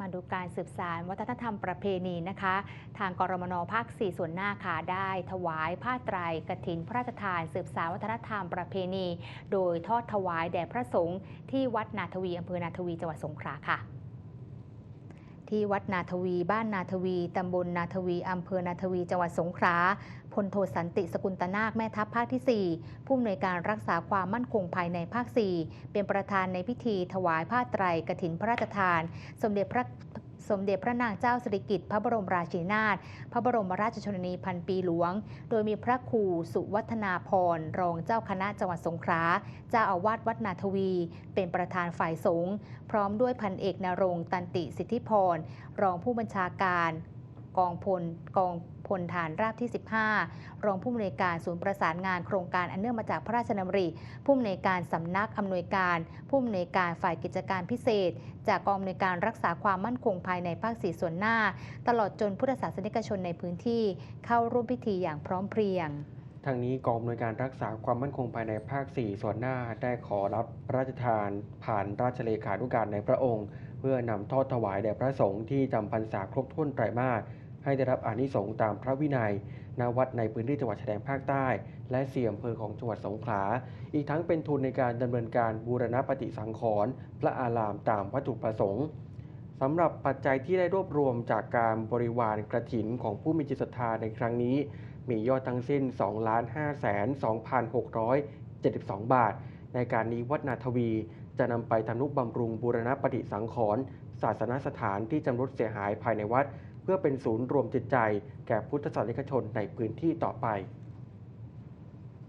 มาดูการสืบสารวัฒนธรรมประเพณีนะคะ ทางกรมนภาค 4 ส่วนหน้าค่ะได้ ถวายผ้าไตรกรถินพระราชทาน สืบสารวัฒนธรรมประเพณี โดยทอดถวายแด่พระสงฆ์ที่วัดนาทวีอำเภอนาทวีจังหวัดสงขลาค่ะ ที่วัดนาทวี บ้านนาทวี ตำบลนาทวี อำเภอนาทวี จังหวัดสงขลา พลโทสันติสกุลตนาคแม่ทัพภาคที่ 4 ผู้อำนวยการรักษาความมั่นคงภายในภาค 4 เป็นประธานในพิธีถวายผ้าไตรกรถินพระราชทาน สมเด็จพระ สมเด็จพระนางเจ้าสิริกิติ์พระบรมราชินีนาถพระบรมราชชนนีพันปีหลวง โดยมีพระครูสุวัฒนาพรรองเจ้าคณะจังหวัดสงขลาเจ้าอาวาสวัดนาทวี เป็นประธานฝ่ายสงฆ์พร้อมด้วยพันเอกนรงตันติสิทธิพรรองผู้บัญชาการ กองพลกองพลฐานราบที่ 15 รองผู้อำนวยการศูนย์ประสานงานโครงการอันเนื่องมาจากพระราชดำริ ผู้อำนวยการสำนักอำนวยการ ผู้อำนวยการฝ่ายกิจการพิเศษ จากกองอำนวยการรักษาความมั่นคงภายในภาคสีส่วนหน้า ตลอดจนพุทธศาสนิกชนในพื้นที่เข้าร่วมพิธีอย่างพร้อมเพรียงทางนี้กองอำนวยการรักษาความมั่นคงภายในภาค 4 ส่วนหน้าได้ขอรับพระราชทาน ผ่านราชเลขานุการในพระองค์ เพื่อนำทอดถวายแด่พระสงฆ์ที่จำพรรษาครบถ้วนไตรมาส ให้ได้รับอานิสงส์ตามพระวินัยณวัดในพื้นที่จังหวัดชายแดนภาคใต้ และเสี่ยมอำเภอของจังหวัดสงขลา อีกทั้งเป็นทุนในการดำเนินการบูรณปฏิสังขรณ์พระอารามตามวัตถุประสงค์สำหรับปัจจัยที่ได้รวบรวมจากการบริวารกระถินของผู้มีจิตศรัทธาในครั้งนี้ มียอดทั้งสิ้น 2 5 2 6 7 2 บาท ในการนี้วัดนาทวี จะนำไปทำนุบำรุงบูรณปฏิสังขรณ์ศาสนสถานที่จำรุดเสียหายภายในวัด เพื่อเป็นศูนย์รวมจิตใจ แก่พุทธศาสนิกชนในพื้นที่ต่อไป